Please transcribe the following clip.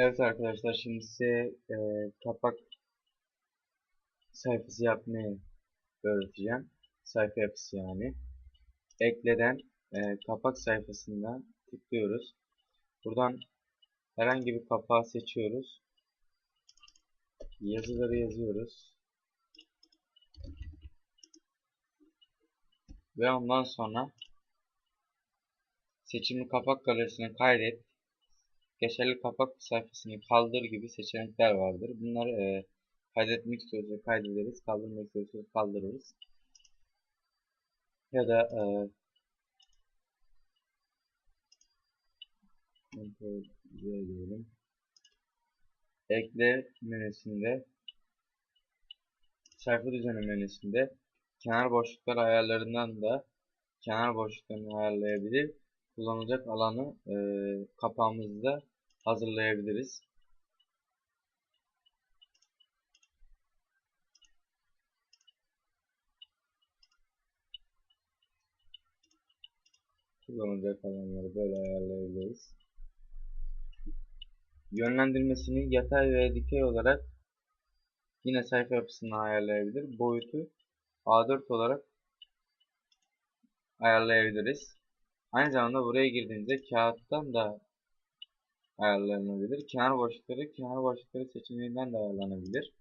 Evet arkadaşlar şimdi size e, kapak sayfası yapmayı öğreteceğim. Sayfa yapısı yani. Ekleden e, kapak sayfasında tıklıyoruz. Buradan herhangi bir kapağı seçiyoruz. Yazıları yazıyoruz. Ve ondan sonra seçimli kapak galerisine kaydet geçerli kapak sayfasını kaldır gibi seçenekler vardır. Bunları e, kaydetmek istiyorsak kaydederiz, kaldırmak istiyorsak kaldırırız. Ya da e, diyelim. Ekle menüsünde sayfa düzeni menüsünde kenar boşluklar ayarlarından da kenar boşluklarını ayarlayabilir kullanılacak alanı e, kapağımızda hazırlayabiliriz. Kullanılacak alanları böyle ayarlayabiliriz. Yönlendirmesini yatay ve dikey olarak yine sayfa yapısını ayarlayabilir. Boyutu A4 olarak ayarlayabiliriz. Aynı zamanda buraya girdiğinizde kağıttan da ayarlanabilir. Kenar boşlukları, kenar boşlukları seçeneğinden de ayarlanabilir.